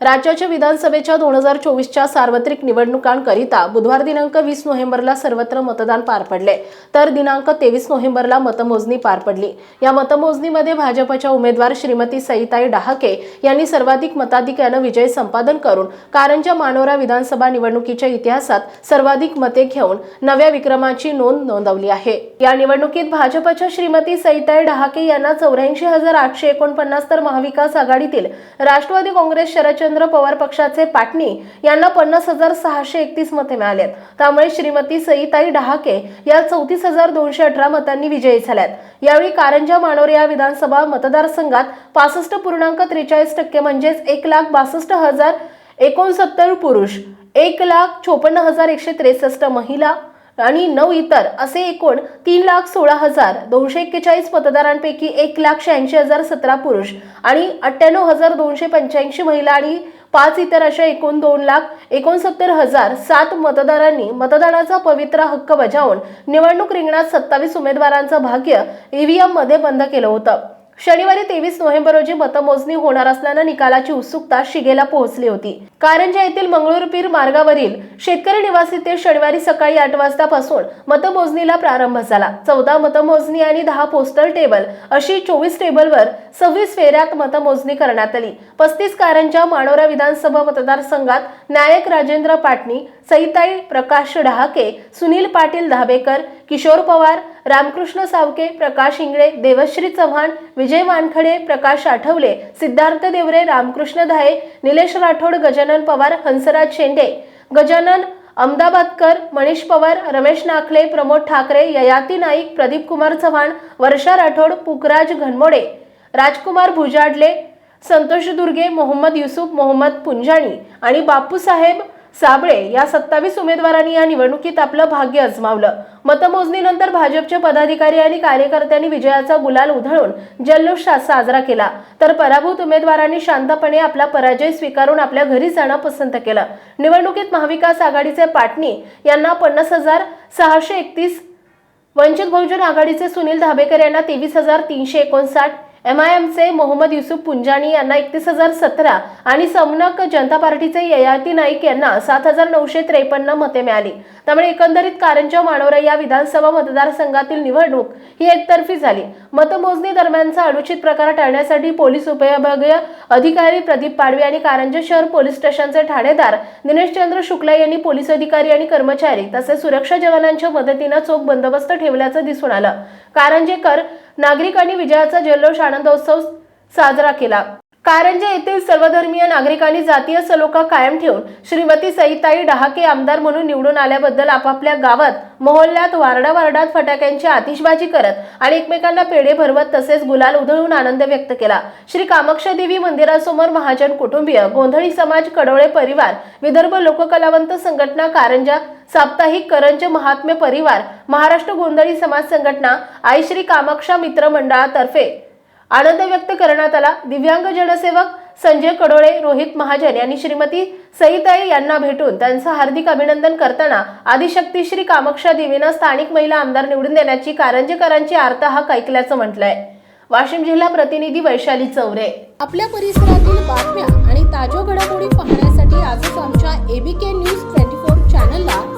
राज्याच्या विधानसभेच्या दोन हजार चोवीसच्या सार्वत्रिक निवडणुकांकरिता बुधवार दिनांक वीस नोव्हेंबरला सर्वत्र मतदान पार पडले. तर दिनांक तेवीस नोव्हेंबरला मतमोजणी पार पडली. या मतमोजणीमध्ये भाजपच्या उमेदवार श्रीमती सईताई डहाके यांनी सर्वाधिक मताधिक्यानं विजय संपादन करून कारंजा मानोरा विधानसभा निवडणुकीच्या इतिहासात सर्वाधिक मते घेऊन नव्या विक्रमाची नोंद नोंदवली आहे. या निवडणुकीत भाजपच्या श्रीमती सईताई डहाके यांना चौऱ्याऐंशी हजार आठशे एकोणपन्नास तर महाविकास आघाडीतील राष्ट्रवादी काँग्रेस शरदचंद्र पवार पक्षाचे पाटणी यांना पन्नास हजार सहाशे एकतीस मते मिळालेत त्यामुळे श्रीमती सईताई डहाके या चौतीस हजार दोनशे अठरा मतांनी विजयी झाल्यात. यावेळी कारंजा मानोरे या विधानसभा मतदारसंघात पासष्ट पूर्णांक त्रेचाळीस टक्के म्हणजेच एक लाख बासष्ट हजार एकोणसत्तर पुरुष एक लाख चोपन्न हजार एकशे त्रेसष्ट महिला आणि नऊ इतर असे एकूण तीन लाख सोळा हजार दोनशे एक्केचाळीस मतदारांपैकी एक लाख शहाऐंशी हजार सतरा पुरुष आणि अठ्ठ्याण्णव हजार दोनशे पंच्याऐंशी महिला आणि पाच इतर अशा एकूण दोन लाख एकोणसत्तर हजार सात मतदारांनी मतदानाचा पवित्र हक्क बजावून निवडणूक रिंगणात सत्तावीस उमेदवारांचं भाग्य ईव्हीएममध्ये बंद केलं होतं. शनिवारी तेवीस नोव्हेंबर रोजी मतमोजणी होणार असल्यानं निकालाची उत्सुकता शिगेला पोहोचली होती. कारंजा येथील मंगळूरपीर मार्गावरील शेतकरी निवासी ते शनिवारी सकाळी आठ वाजतापासून मतमोजणीला प्रारंभ झाला. चौदा मतमोजणी आणि दहा पोस्टल टेबल अशी चोवीस टेबलवर सव्वीस फेऱ्यात मतमोजणी करण्यात आली. पस्तीस कारंजा मानोरा विधानसभा मतदारसंघात नायक राजेंद्र पाटणी सईताई प्रकाश डहाके सुनील पाटील धाबेकर किशोर पवार रामकृष्ण सावके प्रकाश इंगळे देवश्री चव्हाण विजय वानखडे प्रकाश आठवले सिद्धार्थ देवरे रामकृष्ण धाये निलेश राठोड गजानन पवार हंसराज शेंडे. गजानन अहमदाबादकर मनीष पवार रमेश नाखले प्रमोद ठाकरे ययाती नाईक प्रदीप कुमार चव्हाण वर्षा राठोड पुखराज घनमोडे. राजकुमार भुजाडले संतोष दुर्गे मोहम्मद युसुफ मोहम्मद पुंजाणी आणि बापूसाहेब साबळे या सत्तावीस उमेदवारांनी या निवडणुकीत आपलं भाग्य अजमावलं. मतमोजणीनंतर भाजपचे पदाधिकारी आणि कार्यकर्त्यांनी विजयाचा गुलाल उधळून जल्लोष साजरा केला. तर पराभूत उमेदवारांनी शांतपणे आपला पराजय स्वीकारून आपल्या घरी जाणं पसंत केलं. निवडणुकीत महाविकास आघाडीचे पाटणी यांना पन्नास हजार सहाशे एकतीस वंचित बहुजन आघाडीचे सुनील धाबेकर यांना तेवीस हजार तीनशे एकोणसाठ एम आय एमचे मोहम्मद युसुफ पुंजानी यांना एकतीस हजार सतरा आणि समनक जनता पार्टीचे ययाती नाईक यांना सात हजार नऊशे त्रेपन्न मते मिळाली. त्यामुळे एकंदरीत कारंजा मानोरा या विधानसभा मतदारसंघातील निवडणूक ही एकतर्फी झाली. मतमोजणी दरम्यानचा अनुचित प्रकार टाळण्यासाठी पोलीस उपविभागीय अधिकारी प्रदीप पाडवे आणि कारंजा शहर पोलीस स्टेशनचे ठाणेदार दिनेशचंद्र शुक्ला यांनी पोलीस अधिकारी आणि कर्मचारी तसेच सुरक्षा जवानांच्या मदतीनं चोख बंदोबस्त ठेवल्याचं दिसून आलं. कारंजेकर नागरिकांनी विजयाचा जल्लोष आनंदोत्सव साजरा केला. कारंजा येथील सर्वधर्मीय नागरिकांनी जातीय सलोखा कायम ठेवून श्रीमती सईताई डहाके आमदार म्हणून निवडून आल्याबद्दल आपापल्या गावात मोहल्ल्यात वारडा वारडात फटाक्यांची आतिषबाजी करत आणि एकमेकांना पेढे भरवत तसेच गुलाल उधळून आनंद व्यक्त केला. श्री कामाक्षा देवी मंदिरासमोर महाजन कुटुंबीय गोंधळी समाज कडवळे परिवार विदर्भ लोककलावंत संघटना कारंजा साप्ताहिक करंज महात्म्य परिवार महाराष्ट्र गोंधळी समाज संघटना आई श्री कामाक्षा मित्र मंडळातर्फे. आनंद व्यक्त करण्यात आला. दिव्यांग जनसेवक संजय कडोळे रोहित महाजन यांनी श्रीमती सईताई यांना भेटून त्यांचं हार्दिक अभिनंदन करताना आदिशक्ती श्री कामाक्षा देवीनं स्थानिक महिला आमदार निवडून देण्याची कारंजेकरांची आर्ताहाक ऐकल्याचं म्हटलंय. वाशिम जिल्हा प्रतिनिधी वैशाली चौरे. आपल्या परिसरातील बातम्या आणि ताज्या घडामोडी पाहण्यासाठी आजच आमच्या एबीके न्यूज ट्वेंटी फोर चॅनलला